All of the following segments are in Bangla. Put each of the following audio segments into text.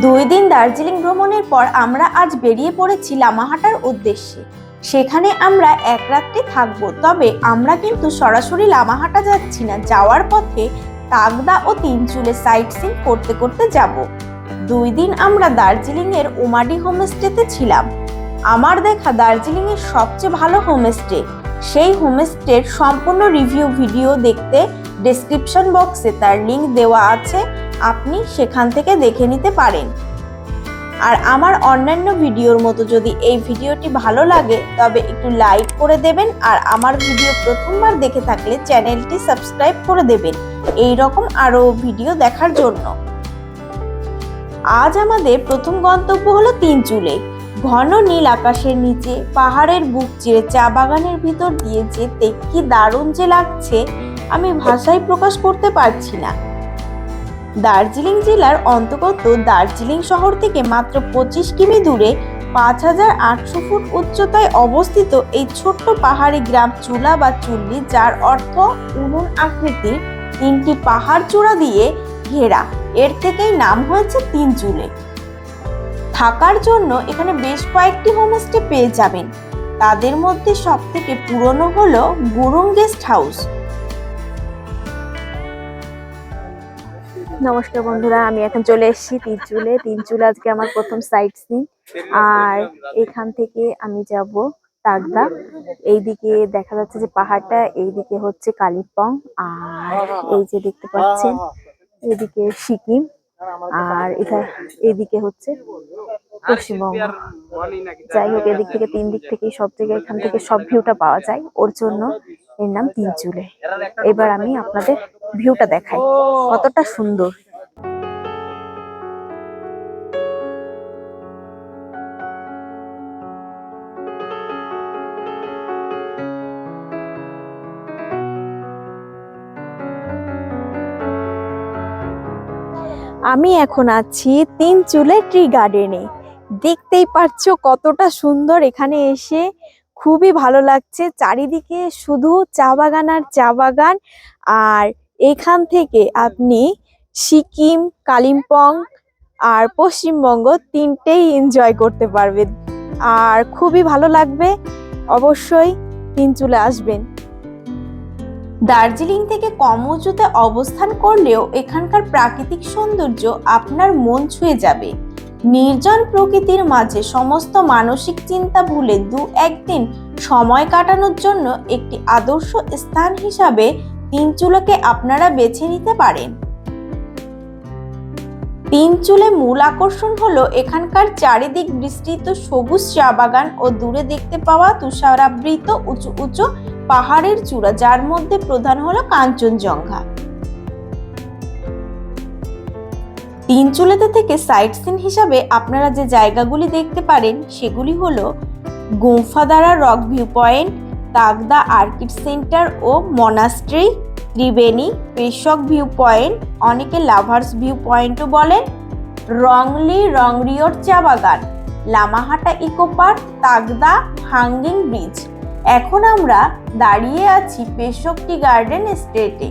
দুই দিন দার্জিলিং ভ্রমণের পর আমরা আজ বেরিয়ে পড়েছি লামাহাটার উদ্দেশ্যে। সেখানে আমরা এক রাত্রে থাকব, তবে আমরা কিন্তু সরাসরি লামাহাটা যাচ্ছি না। যাওয়ার পথে তাগদা ও তিনচুলে সাইট সিন করতে করতে যাব। দুই দিন আমরা দার্জিলিং এর ওমাডি হোমস্টেতে ছিলাম। আমার দেখা দার্জিলিং এর সবচেয়ে ভালো হোমস্টে। সেই হোমস্টের সম্পূর্ণ রিভিউ ভিডিও দেখতে ডেসক্রিপশন বক্সে তার লিংক দেওয়া আছে। আপনি সেখান থেকে দেখে নিতে পারেন। আর আমার অন্যান্য ভিডিওর মতো যদি এই ভিডিওটি ভালো লাগে, তবে একটু লাইক করে দেবেন আর আমার ভিডিও প্রথমবার দেখে থাকলে চ্যানেলটি সাবস্ক্রাইব করে দেবেন। এই রকম আরও ভিডিও দেখার জন্য। আজ আমাদের প্রথম গন্তব্য হলো তিনচুলে ঘন নীল আকাশের নিচে, পাহাড়ের বুক চিরে, চা বাগানের ভিতর দিয়ে যেতে কি দারুণ যে লাগছে, আমি ভাষায় প্রকাশ করতে পারছি না। দার্জিলিং জেলার অন্তর্গত দার্জিলিং শহর থেকে মাত্র পঁচিশ কিমি দূরে পাঁচ হাজার আটশো ফুট উচ্চতায় অবস্থিত এই ছোট্ট পাহাড়ি গ্রাম চুলা বা চুল্লি, যার অর্থ উনুন আকৃতির তিনটি পাহাড় চূড়া দিয়ে ঘেরা। এর থেকেই নাম হয়েছে তিন চুলে। থাকার জন্য এখানে বেশ কয়েকটি হোমস্টে পেয়ে যাবেন। তাদের মধ্যে সবথেকে পুরনো হলো গুরুং গেস্ট হাউস। নমস্কার বন্ধুরা, আমি এখন চলে এসেছি তিনচুলে। তিনচুলে আজকে আমার প্রথম সাইট সিন আর এখান থেকে আমি যাব তাগদা এইদিকে দেখা যাচ্ছে যে পাহাড়টা, এইদিকে হচ্ছে কালিম্পং। আর এই যে দেখতে পাচ্ছেন, এদিকে সিকিম। আর এটা এইদিকে হচ্ছে পশ্চিমবঙ্গ। যাই হোক, এদিক থেকে, তিন দিক থেকে, সব থেকে এখান থেকে সব ভিউটা পাওয়া যায়। ওর জন্য এর নাম তিনচুলে। এবার আমি আপনাদের ভিউটা দেখাই কতটা সুন্দর। আমি এখন আছি তিন চুলে ট্রি গার্ডেনে। দেখতেই পাচ্ছ কতটা সুন্দর এখানে এসে। খুবই ভালো লাগছে। চারিদিকে শুধু চা বাগান আর চা বাগান। আর এখান থেকে আপনি সিকিম, কালিম্পং আর পশ্চিমবঙ্গ তিনটেই এনজয় করতে পারবেন। আর খুবই ভালো লাগবে, অবশ্যই তিন চুলে আসবেন। দার্জিলিং থেকে কম উঁচুতে অবস্থান করলেও এখানকার প্রাকৃতিক সৌন্দর্য আপনার মন ছুঁয়ে যাবে। নির্জন প্রকৃতির মাঝে সমস্ত মানসিক চিন্তা ভুলে দু একদিন সময় কাটানোর জন্য একটি আদর্শ স্থান হিসাবে তিনচুলোকে আপনারা বেছে নিতে পারেন। তিনচুলে মূল আকর্ষণ হলো এখানকার চারিদিক বিস্তৃত সবুজ চা বাগান ও দূরে দেখতে পাওয়া তুষারাবৃত উঁচু উঁচু পাহাড়ের চূড়া, যার মধ্যে প্রধান হলো কাঞ্চনজঙ্ঘা। তিনচুলেতে থেকে সাইট সিন হিসাবে আপনারা যে জায়গাগুলি দেখতে পারেন, সেগুলি হলো Gumphadara rock view point Takdah orchid centre ও মনাস্ট্রি, ত্রিবেণী কৃষক ভিউ পয়েন্ট অনেকে লাভার্স ভিউ পয়েন্টও বলেন। রংলি রংরিওর চা বাগান, Lamahatta eco park, Takdah hanging bridge. এখন আমরা দাঁড়িয়ে আছি পেশকটি গার্ডেন স্টেটে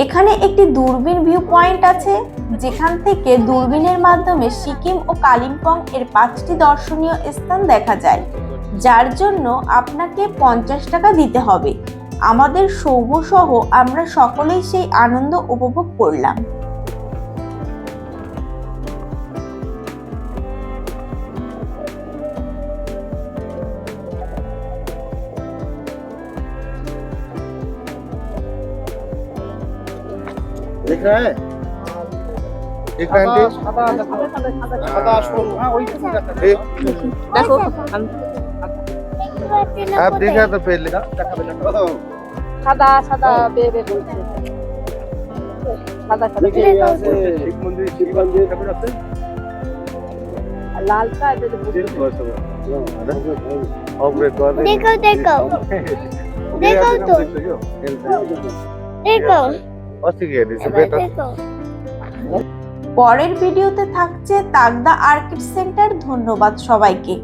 এখানে একটি দূরবীন ভিউ পয়েন্ট আছে, যেখান থেকে দূরবীনের মাধ্যমে সিকিম ও কালিম্পং এর পাঁচটি দর্শনীয় স্থান দেখা যায়, যার জন্য আপনাকে পঞ্চাশ টাকা দিতে হবে। আমাদের সৌভ সহ আমরা সকলেই সেই আনন্দ উপভোগ করলাম। दिख रहा है दिख रहा है आंटी ठीक। দেখো आप दिखा तो पहले সাদা সাদা বে বে বলছে সাদা সাদা শিব মন্দির শিব মন্দির কেমন আছে আর লালটা এটা যে বুঝতে অগ্রে করে देखो পরের ভিডিওতে থাকছে তাগদা আর্কিট সেন্টার ধন্যবাদ সবাইকে।